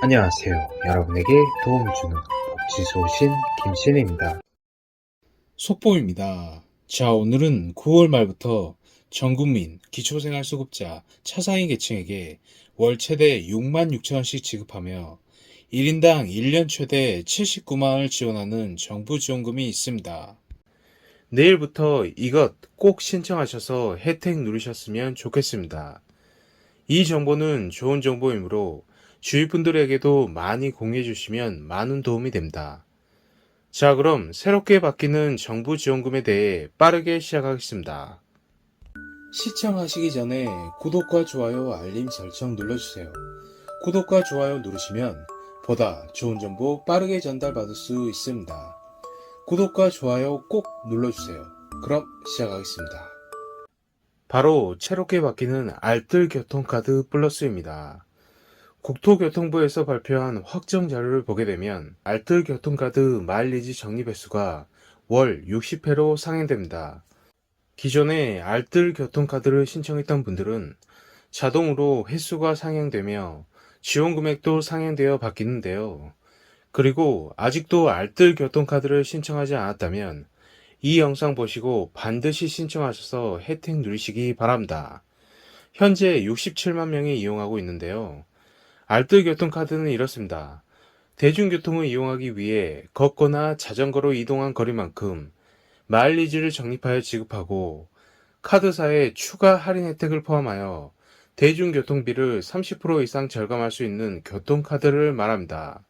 안녕하세요. 여러분에게 도움 주는 복지소 신 김신혜입니다. 속보입니다. 자, 오늘은 9월 말부터 전국민 기초생활수급자 차상위 계층에게 월 최대 6만 6천 원씩 지급하며 1인당 1년 최대 79만 원을 지원하는 정부 지원금이 있습니다. 내일부터 이것 꼭 신청하셔서 혜택 누리셨으면 좋겠습니다. 이 정보는 좋은 정보이므로 주위 분들에게도 많이 공유해 주시면 많은 도움이 됩니다. 자, 그럼 새롭게 바뀌는 정부 지원금에 대해 빠르게 시작하겠습니다. 시청하시기 전에 구독과 좋아요, 알림 설정 눌러주세요. 구독과 좋아요 누르시면 보다 좋은 정보 빠르게 전달받을 수 있습니다. 구독과 좋아요 꼭 눌러주세요. 그럼 시작하겠습니다. 바로 새롭게 바뀌는 알뜰 교통카드 플러스입니다. 국토교통부에서 발표한 확정 자료를 보게 되면 알뜰 교통카드 마일리지 적립 횟수가 월 60회로 상향됩니다. 기존에 알뜰 교통카드를 신청했던 분들은 자동으로 횟수가 상향되며 지원 금액도 상향되어 바뀌는데요. 그리고 아직도 알뜰 교통카드를 신청하지 않았다면 이 영상 보시고 반드시 신청하셔서 혜택 누리시기 바랍니다. 현재 67만 명이 이용하고 있는데요. 알뜰 교통카드는 이렇습니다. 대중교통을 이용하기 위해 걷거나 자전거로 이동한 거리만큼 마일리지를 적립하여 지급하고 카드사의 추가 할인 혜택을 포함하여 대중교통비를 30% 이상 절감할 수 있는 교통카드를 말합니다.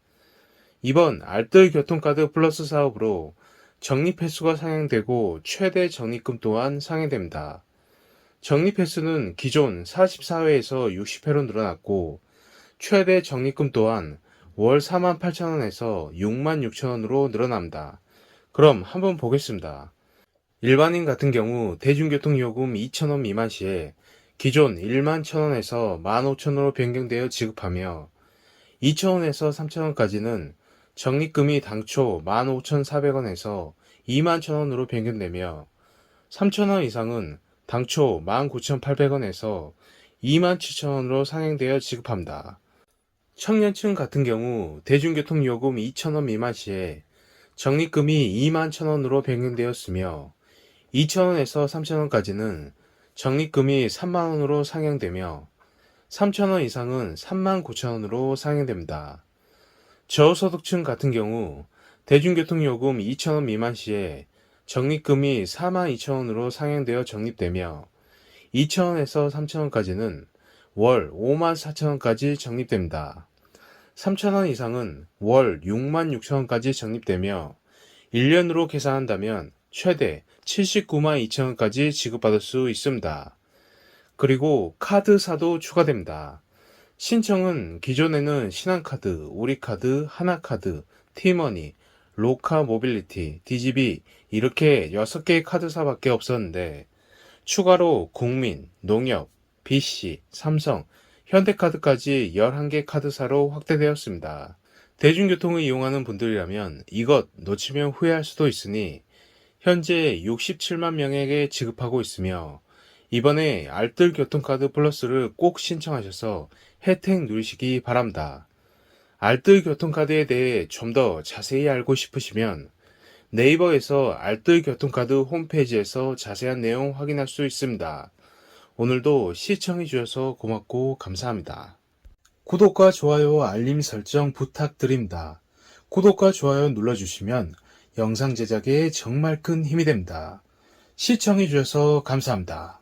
이번 알뜰 교통카드 플러스 사업으로 적립 횟수가 상향되고 최대 적립금 또한 상향됩니다. 적립 횟수는 기존 44회에서 60회로 늘어났고 최대 적립금 또한 월 4만 8천원에서 6만 6천원으로 늘어납니다. 그럼 한번 보겠습니다. 일반인 같은 경우 대중교통 요금 2천원 미만 시에 기존 1만 1천원에서 1만 5천원으로 변경되어 지급하며 2천원에서 3천원까지는 적립금이 당초 15,400원에서 2만 1천원으로 변경되며 3천원 이상은 당초 19,800원에서 2만 7천원으로 상향되어 지급합니다. 청년층 같은 경우 대중교통 요금 2,000원 미만 시에 적립금이 2만 1,000원으로 변경되었으며 2,000원에서 3,000원까지는 적립금이 3만 원으로 상향되며 3,000원 이상은 3만 9천원으로 상향됩니다. 저소득층 같은 경우 대중교통 요금 2,000원 미만 시에 적립금이 4만 2천원으로 상향되어 적립되며 2,000원에서 3,000원까지는 월 5만 4천원까지 적립됩니다. 3천원 이상은 월 6만 6천원까지 적립되며 1년으로 계산한다면 최대 79만 2천원까지 지급받을 수 있습니다. 그리고 카드사도 추가됩니다. 신청은 기존에는 신한카드, 우리카드, 하나카드, 티머니, 로카 모빌리티, 디지비 이렇게 6개의 카드사밖에 없었는데 추가로 국민, 농협, BC, 삼성, 현대카드까지 11개 카드사로 확대되었습니다. 대중교통을 이용하는 분들이라면 이것 놓치면 후회할 수도 있으니 현재 67만 명에게 지급하고 있으며 이번에 알뜰 교통카드 플러스를 꼭 신청하셔서 혜택 누리시기 바랍니다. 알뜰 교통카드에 대해 좀 더 자세히 알고 싶으시면 네이버에서 알뜰 교통카드 홈페이지에서 자세한 내용 확인할 수 있습니다. 오늘도 시청해 주셔서 고맙고 감사합니다. 구독과 좋아요, 알림 설정 부탁드립니다. 구독과 좋아요 눌러주시면 영상 제작에 정말 큰 힘이 됩니다. 시청해 주셔서 감사합니다.